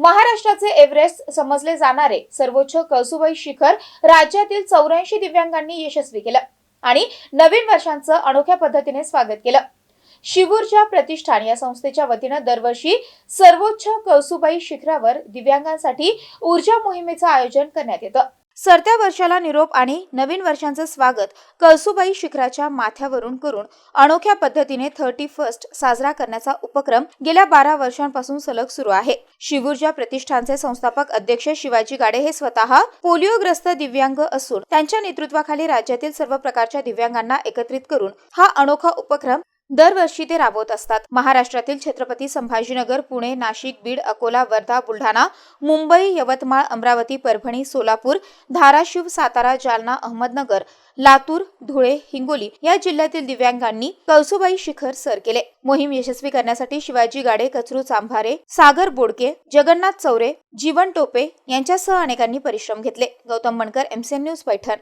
महाराष्ट्राचे एव्हरेस्ट समजले जाणारे सर्वोच्च कळसुबाई शिखर राज्यातील चौऱ्याऐंशी दिव्यांगांनी यशस्वी केलं आणि नवीन वर्षांचं अनोख्या पद्धतीने स्वागत केलं. शिवूरच्या प्रतिष्ठान या संस्थेच्या वतीनं दरवर्षी सर्वोच्च कळसुबाई शिखरावर दिव्यांगांसाठी ऊर्जा मोहिमेचं आयोजन करण्यात येतं. सरत्या वर्षाला निरोप आणि नवीन वर्षांचं स्वागत कळसुबाई शिखराच्या माथ्यावरून करून अनोख्या पद्धतीने थर्टी फर्स्ट साजरा करण्याचा उपक्रम गेल्या बारा वर्षांपासून सलग सुरू आहे. शिवूर्जा प्रतिष्ठानचे संस्थापक अध्यक्ष शिवाजी गाडे हे स्वतः पोलिओग्रस्त दिव्यांग असून त्यांच्या नेतृत्वाखाली राज्यातील सर्व प्रकारच्या दिव्यांगांना एकत्रित करून हा अनोखा उपक्रम दरवर्षी ते राबवत असतात. महाराष्ट्रातील छत्रपती संभाजीनगर पुणे नाशिक बीड अकोला वर्धा बुलढाणा मुंबई यवतमाळ अमरावती परभणी सोलापूर धाराशिव सातारा जालना अहमदनगर लातूर धुळे हिंगोली या जिल्ह्यातील दिव्यांगांनी कौसुबाई शिखर सर केले. मोहीम यशस्वी करण्यासाठी शिवाजी गाडे कचरू चांभारे सागर बोडके जगन्नाथ चौरे जीवन टोपे यांच्यासह अनेकांनी परिश्रम घेतले. Gautam Mankar MCN news Paithan.